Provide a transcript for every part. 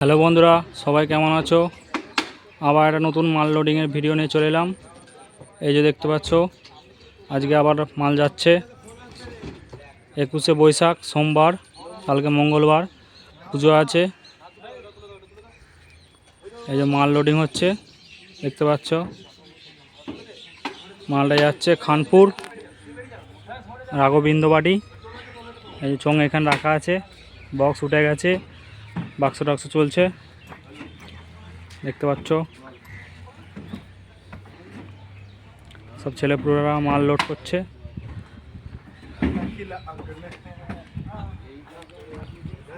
Hello বন্ধুরা, সবাই কেমন আছো? আবার একটা নতুন মাল লোডিংয়ের ভিডিও নিয়ে চলে এলাম। এই যে দেখতে পাচ্ছ, আজকে আবার মাল যাচ্ছে। একুশে বৈশাখ, সোমবার, কালকে মঙ্গলবার, পুজো আছে। এই যে মাল লোডিং হচ্ছে, দেখতে পাচ্ছ? মালটা যাচ্ছে খানপুর রাঘবিন্দবাড়ি এই যে চোঙ এখানে রাখা আছে বক্স উঠে গেছে। বাক্স টাক্স চলছে। দেখতে পাচ্ছ? সব ছেলেপুলেরা মাল লোড করছে।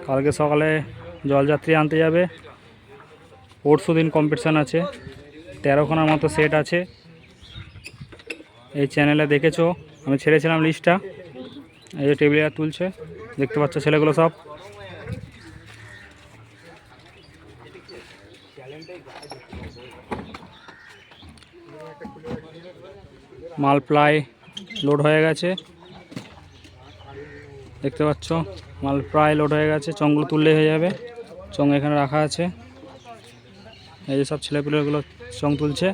কালকে সকালে জলযাত্রী আনতে যাবে। পরশু দিন কম্পিটিশান আছে। তেরোখানার মতো সেট আছে। এই চ্যানেলে দেখেছ? আমি ছেড়েছিলাম লিস্টটা এই যে টেবিলে তুলছে। দেখতে পাচ্ছ ছেলেগুলো সব। মাল প্রায় লোড হয়ে গেছে। দেখতে পাচ্ছ, মাল প্রায় লোড হয়ে গেছে চংগুলো তুললেই হয়ে যাবে। চং এখানে রাখা আছে। এই যে সব ছেলেপুলেগুলো চং তুলছে।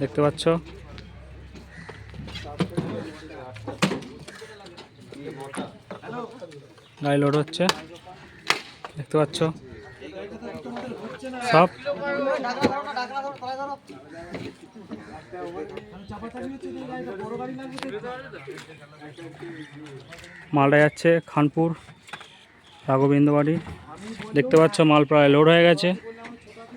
দেখতে পাচ্ছ। গাড়ি লোড হচ্ছে। দেখতে পাচ্ছ। সব মালটা যাচ্ছে খানপুর রাঘবেন্দ্র বাড়ি দেখতে পাচ্ছ মাল প্রায় লোড হয়ে গেছে।